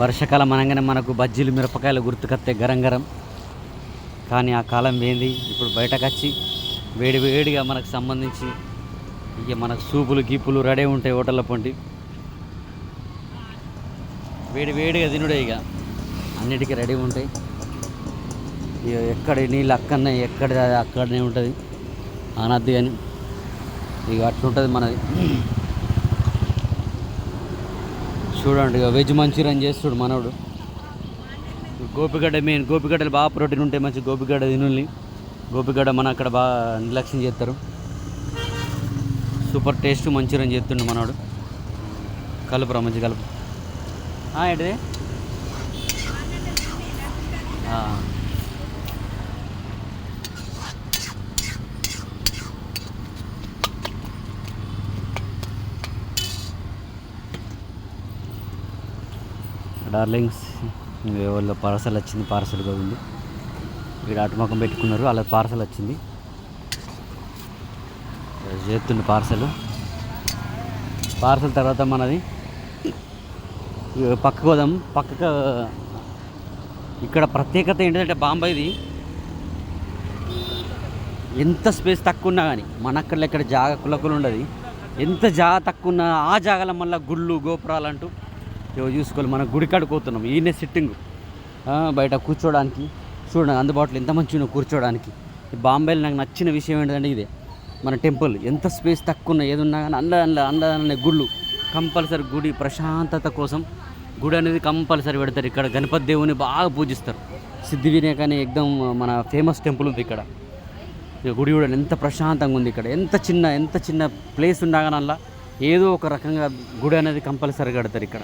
వర్షాకాలం అనగానే మనకు బజ్జీలు మిరపకాయలు గుర్తుకొస్తాయి గరం గరం. కానీ ఆ కాలం ఏంది? ఇప్పుడు బయటకు వచ్చి వేడి వేడిగా మనకు సంబంధించి ఇక మనకు సూపులు గీపులు రెడీ ఉంటాయి హోటళ్ళ పొంటి వేడి వేడిగా తినుడే ఇక. అన్నిటికీ రెడీ ఉంటాయి. ఇక ఎక్కడ నీళ్ళు అక్కడనే ఎక్కడ అక్కడనే ఉంటుంది. అనద్దు కానీ ఇక అట్లుంటుంది మనది. చూడండి ఇక వెజ్ మంచూరియన్ చేస్తుడు మనోడు. గోపిగడ్డ మెయిన్ గోపిగడ్డలు బాగా ప్రోటీన్ ఉంటాయి మంచి గోపిగడ్డ తినుల్ని. గోపిగడ్డ మన అక్కడ బాగా నిర్లక్ష్యం చేస్తారు. సూపర్ టేస్ట్ మంచూరియన్ చేస్తుండు మనోడు. కలుపురా మంచి కలుపు. ఆ, ఏంటిది? డార్లింగ్స్ వాళ్ళ పార్సల్ వచ్చింది పార్సల్గా ఉంది. ఇక్కడ అటుమకం పెట్టుకున్నారు అలా పార్సల్ వచ్చింది. చేస్తుంది పార్సల్. పార్సల్ తర్వాత మనది. పక్కకు పోదాం. పక్కకు ఇక్కడ ప్రత్యేకత ఏంటంటే బాంబాయిది ఎంత స్పేస్ తక్కువ ఉన్నా కానీ మన అక్కడ ఇక్కడ జాగ కులకులు ఉండదు. ఎంత జాగ తక్కువ ఉన్నా ఆ జాగాల మళ్ళీ గుళ్ళు గోపురాలు అంటూ ఇవి చూసుకోవాలి. మనం గుడి కాడికి పోతున్నాం. ఈయనే సిట్టింగ్ బయట కూర్చోడానికి. చూడండి అందుబాటులో ఎంత మంచిగా కూర్చోడానికి. బాంబేలో నాకు నచ్చిన విషయం ఏంటంటే ఇదే. మన టెంపుల్ ఎంత స్పేస్ తక్కువ ఉన్నా ఏదున్నా కానీ అండ అండ అంద అనే గుళ్ళు కంపల్సరీ గుడి ప్రశాంతత కోసం గుడి అనేది కంపల్సరీ పెడతారు. ఇక్కడ గణపతి దేవుని బాగా పూజిస్తారు. సిద్ధి వినాయక ఎక్దమ్ ఎగ్దం మన ఫేమస్ టెంపుల్ ఉంది ఇక్కడ. గుడి కూడా ఎంత ప్రశాంతంగా ఉంది ఇక్కడ. ఎంత చిన్న ఎంత చిన్న ప్లేస్ ఉండగానల్లా ఏదో ఒక రకంగా గుడి అనేది కంపల్సరీ కడతారు ఇక్కడ.